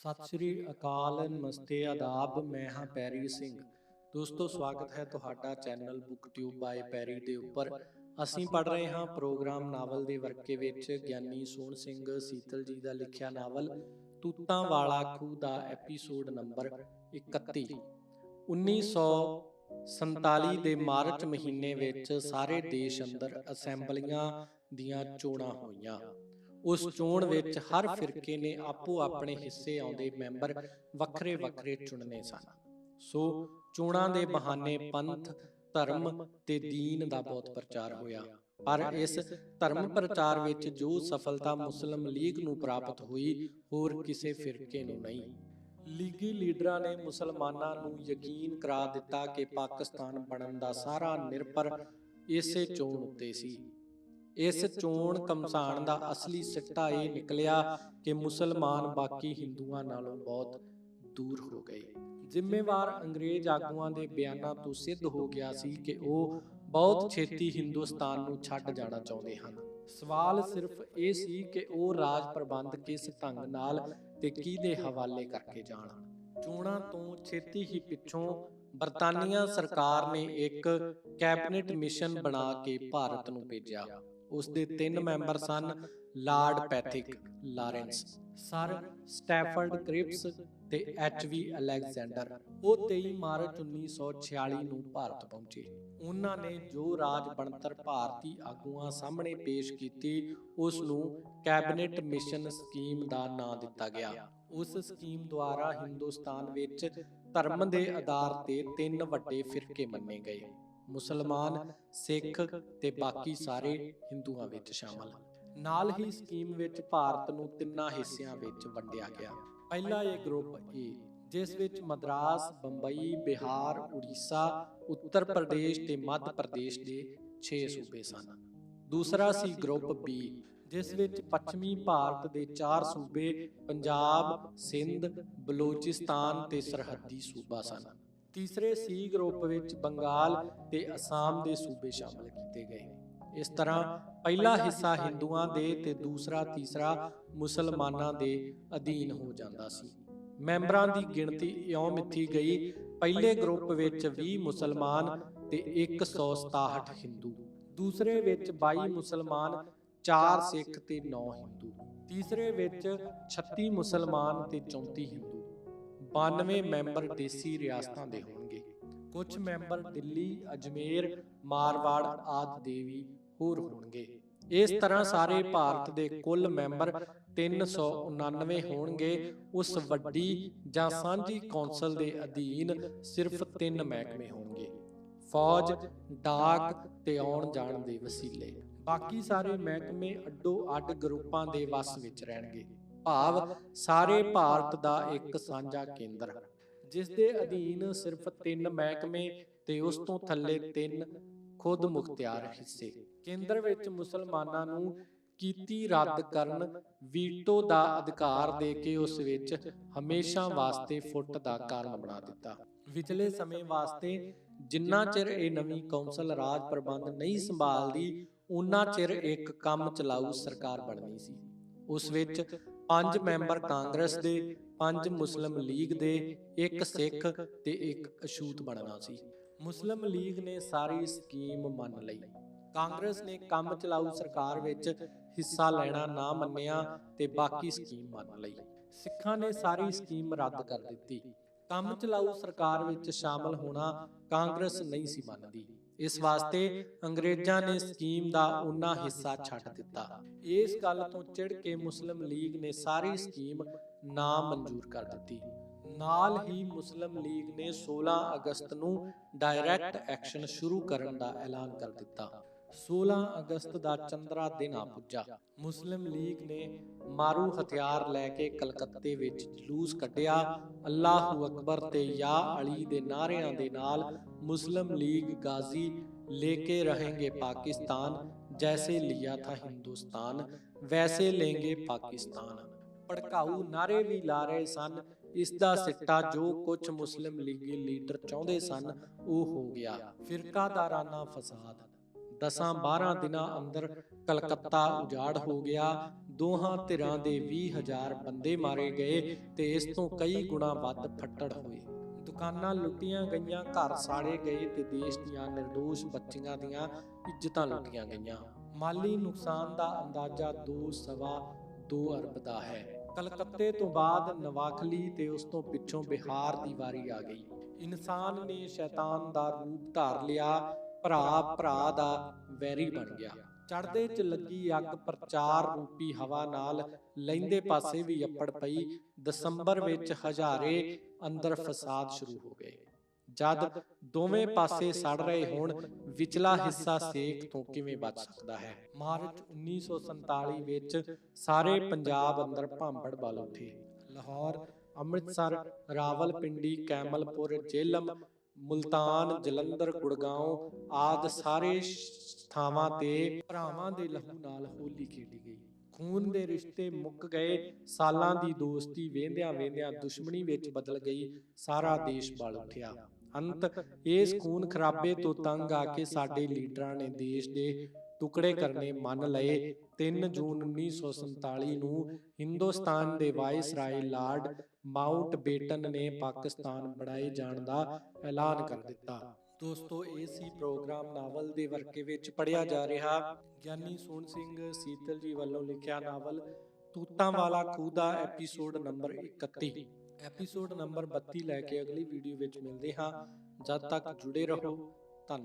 ਸਤਿ ਸ੍ਰੀ ਅਕਾਲ, ਨਮਸਤੇ, ਆਦਾਬ, ਮੈਂ ਹਾਂ ਪੈਰੀ ਸਿੰਘ। ਦੋਸਤੋ, ਸਵਾਗਤ ਹੈ ਤੁਹਾਡਾ ਚੈਨਲ ਬੁੱਕ ਟਿਊਬ ਬਾਏ ਪੈਰੀ ਦੇ ਉੱਪਰ। ਅਸੀਂ ਪੜ ਰਹੇ ਹਾਂ ਪ੍ਰੋਗਰਾਮ ਨਾਵਲ ਦੇ ਵਰਕੇ ਵਿੱਚ ਗਿਆਨੀ ਸੋਹਣ ਸਿੰਘ ਸੀਤਲ ਜੀ ਦਾ ਲਿਖਿਆ ਨਾਵਲ ਤੂਤਾਂ ਵਾਲਾ ਖੂਹ ਦਾ ਐਪੀਸੋਡ ਨੰਬਰ 31 1947 ਦੇ ਮਾਰਚ ਮਹੀਨੇ ਵਿੱਚ ਸਾਰੇ ਦੇਸ਼ ਅੰਦਰ ਅਸੈਂਬਲੀਆਂ ਦੀਆਂ ਚੋਣਾਂ ਹੋਈਆਂ। ਉਸ ਚੋਣ ਵਿੱਚ ਹਰ ਫਿਰਕੇ ਨੇ ਆਪੋ ਆਪਣੇ ਹਿੱਸੇ ਆਉਂਦੇ ਮੈਂਬਰ ਵੱਖਰੇ ਵੱਖਰੇ ਚੁਣਨੇ ਸਨ। ਸੋ ਚੋਣਾਂ ਦੇ ਬਹਾਨੇ ਪੰਥ, ਧਰਮ ਤੇ ਦੀਨ ਦਾ ਬਹੁਤ ਪ੍ਰਚਾਰ ਹੋਇਆ। ਪਰ ਇਸ ਧਰਮ ਪ੍ਰਚਾਰ ਵਿੱਚ ਜੋ ਸਫਲਤਾ ਮੁਸਲਿਮ ਲੀਗ ਨੂੰ ਪ੍ਰਾਪਤ ਹੋਈ, ਹੋਰ ਕਿਸੇ ਫਿਰਕੇ ਨੂੰ ਨਹੀਂ। ਲੀਗੀ ਲੀਡਰਾਂ ਨੇ ਮੁਸਲਮਾਨਾਂ ਨੂੰ ਯਕੀਨ ਕਰਾ ਦਿੱਤਾ ਕਿ ਪਾਕਿਸਤਾਨ ਬਣਨ ਦਾ ਸਾਰਾ ਨਿਰਭਰ ਇਸੇ ਚੋਣ ਉੱਤੇ ਸੀ। ਇਸ ਚੋਣ ਕਮਸਾਨ ਦਾ ਅਸਲੀ ਸਿੱਟਾ ਇਹ ਨਿਕਲਿਆ ਕਿ ਮੁਸਲਮਾਨ ਬਾਕੀ ਹਿੰਦੂਆਂ ਨਾਲੋਂ ਬਹੁਤ ਦੂਰ ਹੋ ਗਏ। ਜ਼ਿੰਮੇਵਾਰ ਅੰਗਰੇਜ਼ ਆਗੂਆਂ ਦੇ ਬਿਆਨਾਂ ਤੋਂ ਸਿੱਧ ਹੋ ਗਿਆ ਸੀ ਕਿ ਉਹ ਬਹੁਤ ਛੇਤੀ ਹਿੰਦੁਸਤਾਨ ਨੂੰ ਛੱਡ ਜਾਣਾ ਚਾਹੁੰਦੇ ਹਨ। ਸਵਾਲ ਸਿਰਫ ਇਹ ਸੀ ਕਿ ਉਹ ਰਾਜ ਪ੍ਰਬੰਧ ਕਿਸ ਢੰਗ ਨਾਲ ਤੇ ਕਿਹਦੇ ਹਵਾਲੇ ਕਰਕੇ ਜਾਣ। ਚੋਣਾਂ ਤੋਂ ਛੇਤੀ ਹੀ ਪਿੱਛੋਂ ਬਰਤਾਨੀਆ ਸਰਕਾਰ ਨੇ ਇੱਕ ਕੈਬਨਿਟ ਮਿਸ਼ਨ ਬਣਾ ਕੇ ਭਾਰਤ ਨੂੰ ਭੇਜਿਆ ਉਸ ਦੇ ਤਿੰਨ ਮੈਂਬਰ ਸਨ Lord Pethick Lawrence sir Stafford Cripps ਤੇ ਐਚ ਵੀ ਅਲੈਗਜ਼ੈਂਡਰ। ਉਹ 23 ਮਾਰਚ 1946 ਨੂੰ ਭਾਰਤ ਪਹੁੰਚੇ। ਉਹਨਾਂ ਨੇ ਜੋ ਰਾਜ ਬਣਤਰ ਭਾਰਤੀ ਆਗੂਆਂ ਸਾਹਮਣੇ ਪੇਸ਼ ਕੀਤੀ ਉਸ ਨੂੰ ਕੈਬਨਿਟ ਮਿਸ਼ਨ ਸਕੀਮ ਦਾ ਨਾਂ ਦਿੱਤਾ ਗਿਆ। ਉਸ ਸਕੀਮ ਦੁਆਰਾ ਹਿੰਦੁਸਤਾਨ ਵਿੱਚ ਧਰਮ ਦੇ ਆਧਾਰ ਤੇ ਤਿੰਨ ਵੱਡੇ ਫਿਰਕੇ ਮੰਨੇ ਗਏ। ਮੁਸਲਮਾਨ ਸਿੱਖ ਤੇ ਬਾਕੀ ਸਾਰੇ ਹਿੰਦੂਆਂ ਵਿੱਚ ਸ਼ਾਮਲ। ਨਾਲ ਹੀ ਸਕੀਮ ਵਿੱਚ ਭਾਰਤ ਨੂੰ ਤਿੰਨਾਂ ਹਿੱਸਿਆਂ ਵਿੱਚ ਵੰਡਿਆ ਗਿਆ। ਪਹਿਲਾ ਇਹ ਗਰੁੱਪ ਏ ਜਿਸ ਵਿੱਚ ਮਦਰਾਸ ਬੰਬਈ ਬਿਹਾਰ ਉੜੀਸਾ ਉੱਤਰ ਪ੍ਰਦੇਸ਼ ਤੇ ਮੱਧ ਪ੍ਰਦੇਸ਼ ਦੇ 6 ਸੂਬੇ ਸਨ। ਦੂਸਰਾ ਸੀ ਗਰੁੱਪ ਬੀ ਜਿਸ ਵਿੱਚ ਪੱਛਮੀ ਭਾਰਤ ਦੇ 4 ਸੂਬੇ ਪੰਜਾਬ ਸਿੰਧ ਬਲੋਚਿਸਤਾਨ ਤੇ ਸਰਹੱਦੀ ਸੂਬਾ ਸਨ। ਤੀਸਰੇ ਸੀ ਗਰੁੱਪ ਵਿੱਚ ਬੰਗਾਲ ਤੇ ਅਸਾਮ ਦੇ ਸੂਬੇ ਸ਼ਾਮਲ ਕੀਤੇ ਗਏ। ਇਸ ਤਰ੍ਹਾਂ ਪਹਿਲਾ ਹਿੱਸਾ ਹਿੰਦੂਆਂ ਦੇ ਤੇ ਦੂਸਰਾ ਤੀਸਰਾ ਮੁਸਲਮਾਨਾਂ ਦੇ ਅਧੀਨ ਹੋ ਜਾਂਦਾ ਸੀ। ਮੈਂਬਰਾਂ ਦੀ ਗਿਣਤੀ ਇਉਂ ਮਿੱਥੀ ਗਈ, ਪਹਿਲੇ ਗਰੁੱਪ ਵਿੱਚ 20 ਮੁਸਲਮਾਨ ਤੇ 167 ਹਿੰਦੂ, ਦੂਸਰੇ ਵਿੱਚ 22 ਮੁਸਲਮਾਨ 4 ਸਿੱਖ ਤੇ 9 ਹਿੰਦੂ, ਤੀਸਰੇ ਵਿੱਚ 36 ਮੁਸਲਮਾਨ ਤੇ 34 ਹਿੰਦੂ। 92 ਮੈਂਬਰ ਦੇਸੀ ਰਿਆਸਤਾਂ ਦੇ ਹੋਣਗੇ। ਕੁਝ ਮੈਂਬਰ ਦਿੱਲੀ, ਅਜਮੇਰ, ਮਾਰਵਾੜ ਆਦਿ ਦੇ ਵੀ ਹੋਰ ਹੋਣਗੇ। ਇਸ ਤਰ੍ਹਾਂ ਸਾਰੇ ਭਾਰਤ ਦੇ ਕੁੱਲ ਮੈਂਬਰ 399 ਹੋਣਗੇ। ਉਸ ਵੱਡੀ ਜਾਂ ਸਾਂਝੀ ਕੌਂਸਲ ਦੇ ਅਧੀਨ ਸਿਰਫ 3 ਮਹਿਕਮੇ ਹੋਣਗੇ। ਫੌਜ, ਡਾਕ ਤੇ ਆਉਣ ਜਾਣ ਦੇ ਵਸੀਲੇ। ਬਾਕੀ ਸਾਰੇ ਮਹਿਕਮੇ ਅੱਡੋ ਅੱਡ ਗਰੁੱਪਾਂ ਦੇ ਵਸ ਵਿੱਚ ਰਹਿਣਗੇ। ਭਾਵ ਸਾਰੇ ਭਾਰਤ ਦਾ ਇੱਕ ਸਾਂਝਾ ਕੇਂਦਰ ਜਿਸ ਦੇ ਅਧੀਨ ਸਿਰਫ 3 ਮਹਿਕਮੇ ਤੇ ਉਸ ਤੋਂ ਥੱਲੇ 3 ਖੁਦ ਮੁਖਤਿਆਰ ਹਿੱਸੇ। ਕੇਂਦਰ ਵਿੱਚ ਮੁਸਲਮਾਨਾਂ ਨੂੰ ਕੀਤੀ ਰੱਦ ਕਰਨ ਵੀਟੋ ਦਾ ਅਧਿਕਾਰ ਦੇ ਕੇ ਉਸ ਵਿੱਚ ਹਮੇਸ਼ਾ ਵਾਸਤੇ ਫੁੱਟ ਦਾ ਕਾਰਨ ਬਣਾ ਦਿੱਤਾ। ਵਿਚਲੇ ਸਮੇਂ ਵਾਸਤੇ ਜਿੰਨਾ ਚਿਰ ਇਹ ਨਵੀਂ ਕੌਂਸਲ ਰਾਜ ਪ੍ਰਬੰਧ ਨਹੀਂ ਸੰਭਾਲਦੀ ਉਨਾ ਚਿਰ ਇੱਕ ਕੰਮ ਚਲਾਊ ਸਰਕਾਰ ਬਣਨੀ ਸੀ। ਉਸ ਵਿੱਚ ਪੰਜ ਮੈਂਬਰ ਕਾਂਗਰਸ ਦੇ ਪੰਜ ਮੁਸਲਿਮ ਲੀਗ ਦੇ ਇੱਕ ਸਿੱਖ ਤੇ ਇੱਕ ਅਛੂਤ ਬਣਨਾ ਸੀ। ਮੁਸਲਿਮ ਲੀਗ ਨੇ ਸਾਰੀ ਸਕੀਮ ਮੰਨ ਲਈ। ਕਾਂਗਰਸ ਨੇ ਕੰਮ ਚਲਾਊ ਸਰਕਾਰ ਵਿੱਚ ਹਿੱਸਾ ਲੈਣਾ ਨਾ ਮੰਨਿਆ ਤੇ ਬਾਕੀ ਸਕੀਮ ਮੰਨ ਲਈ। ਸਿੱਖਾਂ ਨੇ ਸਾਰੀ ਸਕੀਮ ਰੱਦ ਕਰ ਦਿੱਤੀ। ਕੰਮ ਚਲਾਊ ਸਰਕਾਰ ਵਿੱਚ ਸ਼ਾਮਲ ਹੋਣਾ ਕਾਂਗਰਸ ਨਹੀਂ ਸੀ ਮੰਨਦੀ। ਇਸ ਵਾਸਤੇ ਅੰਗਰੇਜ਼ਾਂ ਨੇ ਸਕੀਮ ਦਾ ਉਹਨਾਂ ਹਿੱਸਾ ਛੱਡ ਦਿੱਤਾ। ਇਸ ਗੱਲ ਤੋਂ ਚਿੜ ਕੇ ਮੁਸਲਿਮ ਲੀਗ ਨੇ ਸਾਰੀ ਸਕੀਮ ਨਾ ਮਨਜ਼ੂਰ ਕਰ ਦਿੱਤੀ। ਨਾਲ ਹੀ ਮੁਸਲਿਮ ਲੀਗ ਨੇ 16 ਅਗਸਤ ਨੂੰ ਡਾਇਰੈਕਟ ਐਕਸ਼ਨ ਸ਼ੁਰੂ ਕਰਨ ਦਾ ਐਲਾਨ ਕਰ ਦਿੱਤਾ। 16 ਅਗਸਤ ਦਾ ਚੰਦਰਾ ਦਿਨ ਆ ਪੁੱਜਾ ਮੁਸਲਿਮ ਲੀਗ ਨੇ ਮਾਰੂ ਹਥਿਆਰ ਲੈ ਕੇ ਕਲਕੱਤੇ ਵਿੱਚ ਜਲੂਸ ਕੱਢਿਆ ਅੱਲਾਹੂ ਅਕਬਰ ਤੇ ਯਾ ਅਲੀ ਦੇ ਨਾਰਿਆਂ ਦੇ ਨਾਲ ਮੁਸਲਿਮ ਲੀਗ ਗਾਜ਼ੀ लेके रहेंगे पाकिस्तान जैसे लिया था हिंदुस्तान वैसे लेंगे पाकिस्तान ਭੜਕਾਊ ਨਾਰੇ ਵੀ ਲਾ ਰਹੇ ਸਨ ਇਸ ਦਾ ਸਿੱਟਾ ਜੋ ਕੁਝ ਮੁਸਲਿਮ ਲੀਗੀ ਲੀਡਰ ਚਾਹੁੰਦੇ ਸਨ ਉਹ ਹੋ ਗਿਆ ਫਿਰਕਾਦਾਰਾਨਾ ਫਸਾਦ ਦਸਾਂ 12 ਦਿਨਾਂ ਅੰਦਰ ਕਲਕੱਤਾ ਉਜਾੜ ਹੋ ਗਿਆ। ਦੋਹਾਂ ਧਿਰਾਂ ਦੇ 20000 ਬੰਦੇ ਮਾਰੇ ਗਏ ਤੇ ਇਸ ਤੋਂ ਕਈ ਗੁਣਾ ਵੱਧ ਫੱਟੜ ਹੋਏ। ਦੁਕਾਨਾਂ ਲੁੱਟੀਆਂ ਗਈਆਂ, ਘਰ ਸਾੜੇ ਗਏ ਤੇ ਦੇਸ਼ ਦੀਆਂ નિર્ਦੋਸ਼ ਬੱਚੀਆਂ ਦੀਆਂ ਇੱਜ਼ਤਾਂ ਲੁੱਟੀਆਂ ਗਈਆਂ। ਮਾਲੀ ਨੁਕਸਾਨ ਦਾ ਅੰਦਾਜ਼ਾ 2 ਸਵਾ 2 ਅਰਬ ਦਾ ਹੈ। ਕਲਕੱਤੇ ਤੋਂ ਬਾਅਦ ਨਵਾਖਲੀ ਤੇ ਉਸ ਤੋਂ ਪਿੱਛੋਂ ਬਿਹਾਰ ਦੀ ਵਾਰੀ ਆ ਗਈ। ਇਨਸਾਨ ਨੇ ਸ਼ੈਤਾਨ ਦਾ ਰੂਪ ਧਾਰ ਲਿਆ। ਭਰਾ ਭਰਾ ਦਾ ਵੈਰੀ ਬਣ ਗਿਆ। ਚੜਦੇ ਚ ਲੱਗੀ ਅੱਗ ਪ੍ਰਚਾਰ ਰੂਪੀ ਹਵਾ ਨਾਲ ਲੈਂਦੇ ਪਾਸੇ ਵੀ ਅੱਪੜ ਪਈ। ਦਸੰਬਰ ਵਿੱਚ ਹਜ਼ਾਰੇ ਅੰਦਰ ਫਸਾਦ ਸ਼ੁਰੂ ਹੋ ਗਏ। ਜਦ ਦੋਵੇਂ ਪਾਸੇ ਸੜ ਰਹੇ ਹੋਣ, ਵਿਚਲਾ ਹਿੱਸਾ ਸੇਕ ਤੋਂ ਕਿਵੇਂ ਬਚ ਸਕਦਾ ਹੈ? ਮਾਰਚ 1947 ਵਿੱਚ ਸਾਰੇ ਪੰਜਾਬ ਅੰਦਰ ਭਾਂਬੜ ਬਲ ਉੱਠੇ। ਲਾਹੌਰ, ਅੰਮ੍ਰਿਤਸਰ, ਰਾਵਲਪਿੰਡੀ, ਕੈਮਲਪੁਰ, ਜੇਲਮ ਮੁਲਤਾਨ, ਜਲੰਧਰ ਗੁੜਗਾਉਂ ਆਦ ਸਾਰੇ ਥਾਵਾਂ ਤੇ ਭਰਾਵਾਂ ਦੇ ਲਹੂ ਨਾਲ ਹੋਲੀ ਖੇਡੀ ਗਈ। ਖੂਨ ਦੇ ਰਿਸ਼ਤੇ ਮੁੱਕ ਗਏ। ਸਾਲਾਂ ਦੀ ਦੋਸਤੀ ਵੇਂਦਿਆਂ ਵੇਂਦਿਆਂ ਦੁਸ਼ਮਣੀ ਵਿੱਚ ਬਦਲ ਗਈ। ਸਾਰਾ ਦੇਸ਼ ਬਲ ਉੱਠਿਆ। ਅੰਤ, ਇਸ ਖੂਨ ਖਰਾਬੇ ਤੋਂ ਤੰਗ ਆ ਕੇ ਸਾਡੇ ਲੀਡਰਾਂ ਨੇ ਦੇਸ਼ ਦੇ ਟੁਕੜੇ ਕਰਨੇ ਮੰਨ ਲਏ 3 ਜੂਨ 1947 ਨੂੰ ਹਿੰਦੁਸਤਾਨ ਦੇ ਵਾਇਸਰਾਏ ਲਾਰਡ ਮਾਊਂਟ ਬੇਟਨ ਨੇ ਪਾਕਿਸਤਾਨ ਬਣਾਏ ਜਾਣ ਦਾ ਐਲਾਨ ਕਰ ਦਿੱਤਾ। ਦੋਸਤੋ ਇਹ ਸੀ ਪ੍ਰੋਗਰਾਮ ਨਾਵਲ ਦੇ ਵਰਕੇ ਵਿੱਚ ਪੜਿਆ ਜਾ ਰਿਹਾ। ਗਿਆਨੀ ਸੋਹਣ ਸਿੰਘ ਸੀਤਲ ਜੀ ਵੱਲੋਂ ਲਿਖਿਆ ਨਾਵਲ ਤੂਤਾਂ ਵਾਲਾ ਖੂਹ ਦਾ ਐਪੀਸੋਡ ਨੰਬਰ 31 ਐਪੀਸੋਡ ਨੰਬਰ 32 ਲੈ ਕੇ ਅਗਲੀ ਵੀਡੀਓ ਵਿੱਚ ਮਿਲਦੇ ਹਾਂ। ਜਦ ਤੱਕ ਜੁੜੇ ਰਹੋ।